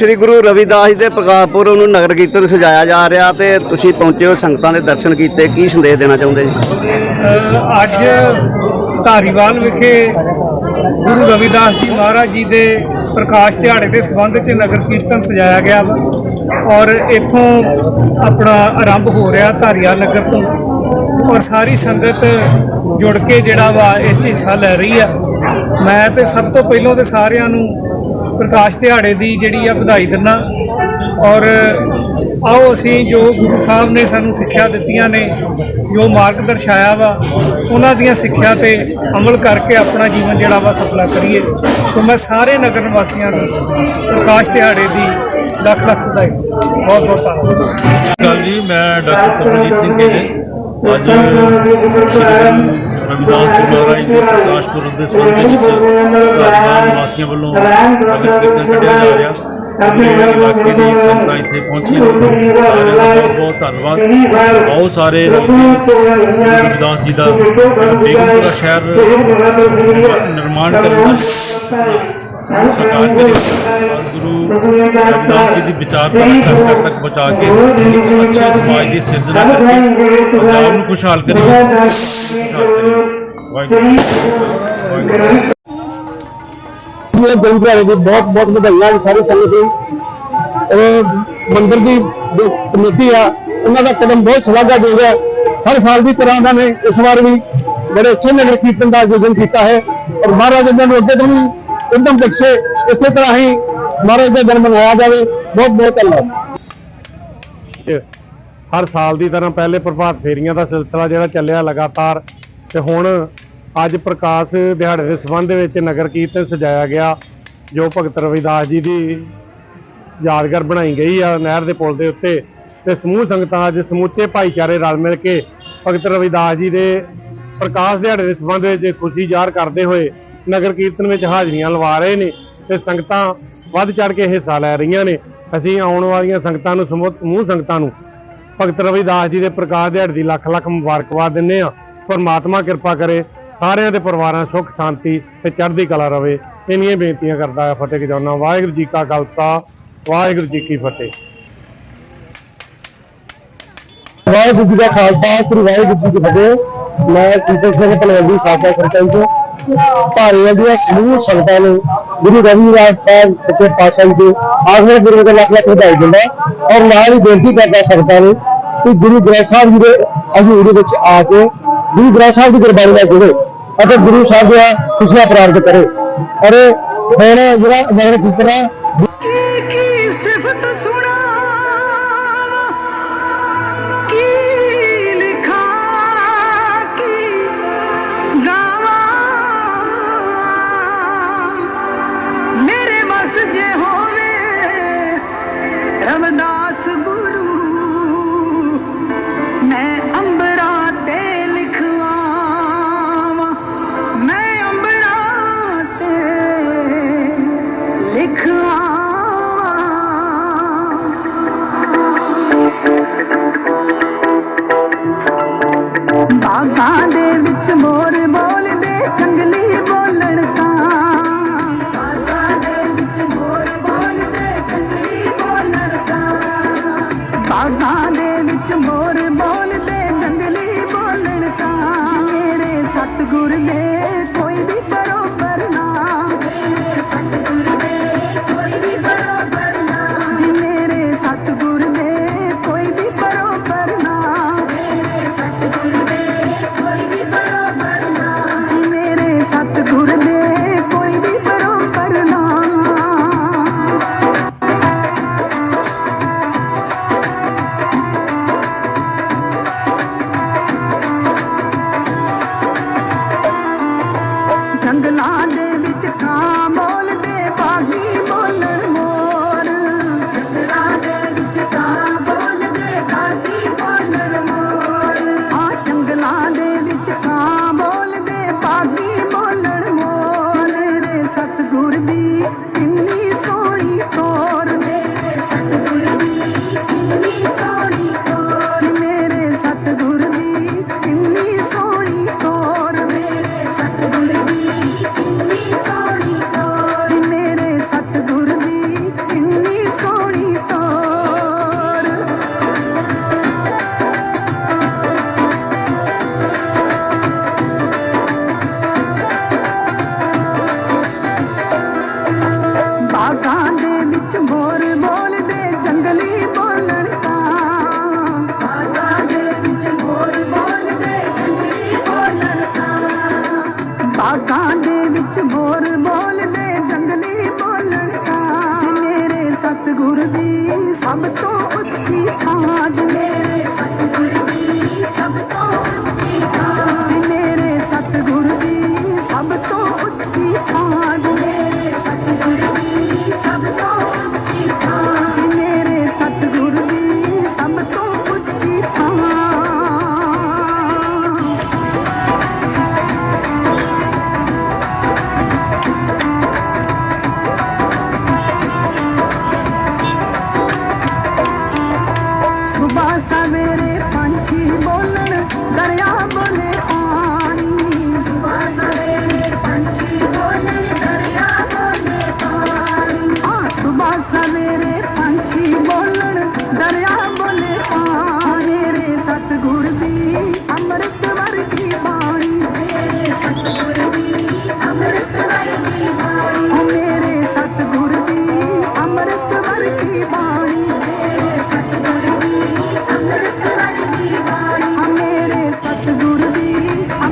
ਸ੍ਰੀ ਗੁਰੂ ਰਵਿਦਾਸ ਜੀ ਦੇ ਪ੍ਰਕਾਸ਼ ਪੁਰਬ ਨੂੰ ਨਗਰ ਕੀਰਤਨ ਸਜਾਇਆ ਜਾ ਰਿਹਾ ਤੇ ਤੁਸੀਂ ਪਹੁੰਚੇ ਹੋ ਸੰਗਤਾਂ ਦੇ ਦਰਸ਼ਨ ਕੀਤੇ, ਕੀ ਸੰਦੇਸ਼ ਦੇਣਾ ਚਾਹੁੰਦੇ ਜੀ? ਅੱਜ ਧਾਰੀਵਾਲ ਵਿਖੇ ਗੁਰੂ ਰਵਿਦਾਸ ਜੀ ਮਹਾਰਾਜ ਜੀ ਦੇ ਪ੍ਰਕਾਸ਼ ਦਿਹਾੜੇ ਦੇ ਸੰਬੰਧ 'ਚ ਨਗਰ ਕੀਰਤਨ ਸਜਾਇਆ ਗਿਆ ਵਾ ਔਰ ਇੱਥੋਂ ਆਪਣਾ ਆਰੰਭ ਹੋ ਰਿਹਾ ਧਾਰੀਵਾਲ ਨਗਰ ਤੋਂ ਔਰ ਸਾਰੀ ਸੰਗਤ ਜੁੜ ਕੇ ਜਿਹੜਾ ਵਾ ਇਸ 'ਚ ਹਿੱਸਾ ਲੈ ਰਹੀ ਆ। ਮੈਂ ਤੇ ਸਭ ਤੋਂ ਪਹਿਲਾਂ ਤੇ ਸਾਰਿਆਂ ਨੂੰ ਪ੍ਰਕਾਸ਼ ਦਿਹਾੜੇ ਦੀ ਜਿਹੜੀ ਆ ਵਧਾਈ ਦਿੰਦਾ ਔਰ ਆਓ ਅਸੀਂ ਜੋ ਗੁਰੂ ਸਾਹਿਬ ਨੇ ਸਾਨੂੰ ਸਿੱਖਿਆ ਦਿੱਤੀਆਂ ਨੇ, ਜੋ ਮਾਰਗ ਦਰਸਾਇਆ ਵਾ, ਉਹਨਾਂ ਦੀਆਂ ਸਿੱਖਿਆ ਤੇ ਅਮਲ ਕਰਕੇ ਆਪਣਾ ਜੀਵਨ ਜਿਹੜਾ ਵਾ ਸਫਲਾ ਕਰੀਏ। ਸੋ ਮੈਂ ਸਾਰੇ ਨਗਰ ਨਿਵਾਸੀਆਂ ਨੂੰ ਪ੍ਰਕਾਸ਼ ਦਿਹਾੜੇ ਦੀ ਲੱਖ ਲੱਖ ਵਧਾਈ। ਬਹੁਤ ਬਹੁਤ ਧੰਨਵਾਦ। ਸਤਿ ਸ਼੍ਰੀ ਅਕਾਲ ਜੀ, ਮੈਂ ਡਾਕਟਰ ਕਮਲਜੀਤ ਸਿੰਘ ਜੀ ਅੱਜ ਸ਼੍ਰੀ ਰਵਿਦਾਸ ਜੀ ਮਹਾਰਾਜ ਦੇ ਪ੍ਰਕਾਸ਼ ਪੁਰਬ ਦੇ ਸੰਬੰਧ ਵਿੱਚ ਧਾਰੀਵਾਲ ਨਿਵਾਸੀਆਂ ਵੱਲੋਂ ਨਗਰ ਕੀਰਤਨ ਕੱਢਿਆ ਜਾ ਰਿਹਾ। ਪੂਰੇ ਇਲਾਕੇ ਦੀ ਸੰਗਤਾਂ ਇੱਥੇ ਪਹੁੰਚੀਆਂ। ਸਾਰਿਆਂ ਦਾ ਬਹੁਤ ਬਹੁਤ ਧੰਨਵਾਦ। ਆਓ ਸਾਰੇ ਰਵਿਦਾਸ ਜੀ ਦਾ ਬੇਗਮਪੁਰਾ ਸ਼ਹਿਰ ਨਿਰਮਾਣ ਕਰਨ ਦਾ। ਉਹ ਸਾਕਾਰ ਕਰੇ ਔਰ ਗੁਰੂ ਰਵਿਦਾਸ ਜੀ ਦੀ ਵਿਚਾਰਧਾਰਾ ਘਰ ਘਰ ਤੱਕ ਪਹੁੰਚਾ ਕੇ ਇੱਕ ਅੱਛੇ ਸਮਾਜ ਦੀ ਸਿਰਜਣਾ ਕਰਕੇ ਪੰਜਾਬ ਨੂੰ ਖੁਸ਼ਹਾਲ ਕਰੀਏ ਵਾਹਿਗੁਰੂ। ਇਹ ਦਿਹਾੜੇ ਦੀ ਬਹੁਤ ਬਹੁਤ ਵਧਾਈਆਂ ਸਾਰੀ ਸੰਗਤ ਨੂੰ ਇਹ ਮੰਦਿਰ ਦੀ ਜੋ ਕਮੇਟੀ ਆ ਉਹਨਾਂ ਦਾ ਕਦਮ ਬਹੁਤ ਸ਼ਲਾਘਾਯੋਗ ਹੈ ਹਰ ਸਾਲ ਦੀ ਤਰ੍ਹਾਂ ਉਹਨਾਂ ਨੇ ਇਸ ਵਾਰ ਵੀ ਬੜੇ ਅੱਛੇ ਨਗਰ ਕੀਰਤਨ ਦਾ ਆਯੋਜਨ ਕੀਤਾ ਹੈ। ਔਰ ਮਹਾਰਾਜ ਇਹਨਾਂ ਨੂੰ ਅੱਗੇ ਤੋਂ ਵੀ ਬਖਸ਼ੇ ਇਸੇ ਤਰ੍ਹਾਂ ਹੀ ਮਹਾਰਾਜ ਦਾ ਜਨਮ ਮਨਾਇਆ ਜਾਵੇ। ਬਹੁਤ ਬਹੁਤ ਧੰਨਵਾਦ। ਹਰ ਸਾਲ ਦੀ ਤਰ੍ਹਾਂ ਪਹਿਲੇ ਪ੍ਰਭਾਤ ਫੇਰੀਆਂ ਦਾ ਸਿਲਸਿਲਾ ਜਿਹੜਾ ਚੱਲਿਆ ਲਗਾਤਾਰ, ਤੇ ਹੁਣ ਅੱਜ ਪ੍ਰਕਾਸ਼ ਦਿਹਾੜੇ ਦੇ ਸੰਬੰਧ ਵਿੱਚ ਨਗਰ ਕੀਰਤਨ ਸਜਾਇਆ ਗਿਆ, ਜੋ ਭਗਤ ਰਵਿਦਾਸ ਜੀ ਦੀ ਯਾਦਗਾਰ ਬਣਾਈ ਗਈ ਆ ਨਹਿਰ ਦੇ ਪੁਲ ਦੇ ਉੱਤੇ। ਤੇ ਸਮੂਹ ਸੰਗਤਾਂ ਅੱਜ ਸਮੁੱਚੇ ਭਾਈਚਾਰੇ ਰਲ ਮਿਲ ਕੇ ਭਗਤ ਰਵਿਦਾਸ ਜੀ ਦੇ ਪ੍ਰਕਾਸ਼ ਦਿਹਾੜੇ ਦੇ ਸੰਬੰਧ ਵਿੱਚ ਖੁਸ਼ੀ ਜ਼ਾਹਰ ਕਰਦੇ ਹੋਏ ਨਗਰ ਕੀਰਤਨ ਵਿੱਚ ਹਾਜ਼ਰੀਆਂ ਲਵਾ ਰਹੇ ਨੇ ਤੇ ਸੰਗਤਾਂ ਵੱਧ ਚੜ ਕੇ ਹਿੱਸਾ ਲੈ ਰਹੀਆਂ ਨੇ। ਅਸੀਂ ਆਉਣ ਵਾਲੀਆਂ ਸੰਗਤਾਂ ਨੂੰ ਸਮੂਹ ਸੰਗਤਾਂ ਨੂੰ ਭਗਤ ਰਵਿਦਾਸ ਜੀ ਦੇ ਪ੍ਰਕਾਸ਼ ਦਿਹਾੜੇ ਦੀ ਲੱਖ ਲੱਖ ਮੁਬਾਰਕਬਾਦ ਦਿੰਦੇ ਆ ਪਰਮਾਤਮਾ ਕਿਰਪਾ ਕਰੇ ਸਾਰਿਆਂ ਦੇ ਪਰਿਵਾਰਾਂ ਸੁੱਖ, ਸ਼ਾਂਤੀ ਤੇ ਚੜ੍ਹਦੀ ਕਲਾ ਰਵੇ। ਇੰਨੀਆਂ ਬੇਨਤੀਆਂ ਕਰਦਾ ਹੈ ਫਤਿਹ ਗਜਾਨਾ ਵਾਹਿਗੁਰੂ ਜੀ ਕਾ ਖਾਲਸਾ, ਵਾਹਿਗੁਰੂ ਜੀ ਕੀ ਫਤਿਹ। ਵਾਹਿਗੁਰੂ ਜੀ ਦਾ ਖਾਲਸਾ, ਸ੍ਰੀ ਵਾਹਿਗੁਰੂ ਜੀ ਕੀ ਫਤਿਹ। ਮੈਂ ਸੀਤਲ ਸਿੰਘ ਪਲਵੰਡੀ ਸਾਬਕਾ ਸਰਪੰਚ। ਭਾਰਤ ਦੀਆਂ ਸਮੂਹ ਸੰਗਤਾਂ ਨੂੰ ਗੁਰੂ ਰਵਿਦਾਸ ਸਾਹਿਬ ਸੱਚੇ ਪਾਤਸ਼ਾਹ ਜੀ ਆਖਰੀ ਗੁਰੂ ਦੇ ਲੱਖ ਲੱਖ ਵਧਾਈ ਦਿੰਦਾ ਔਰ ਨਾਲ ਹੀ ਬੇਨਤੀ ਕਰਦਾ ਸੰਗਤਾਂ ਨੂੰ ਕਿ ਗੁਰੂ ਗ੍ਰੰਥ ਸਾਹਿਬ ਜੀ ਦੇ ਹਜ਼ੂਰ ਦੇ ਵਿੱਚ ਆ ਕੇ ਗੁਰੂ ਗ੍ਰੰਥ ਸਾਹਿਬ ਦੀ ਗੁਰਬਾਣੀ ਨਾਲ ਜੁੜੇ ਅਤੇ ਗੁਰੂ ਸਾਹਿਬ ਦੀਆਂ ਖੁਸ਼ੀਆਂ ਪ੍ਰਾਪਤ ਕਰੇ। ਔਰ ਹੁਣ ਜਿਹੜਾ ਨਗਰ ਕੀਰਤਨ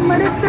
merece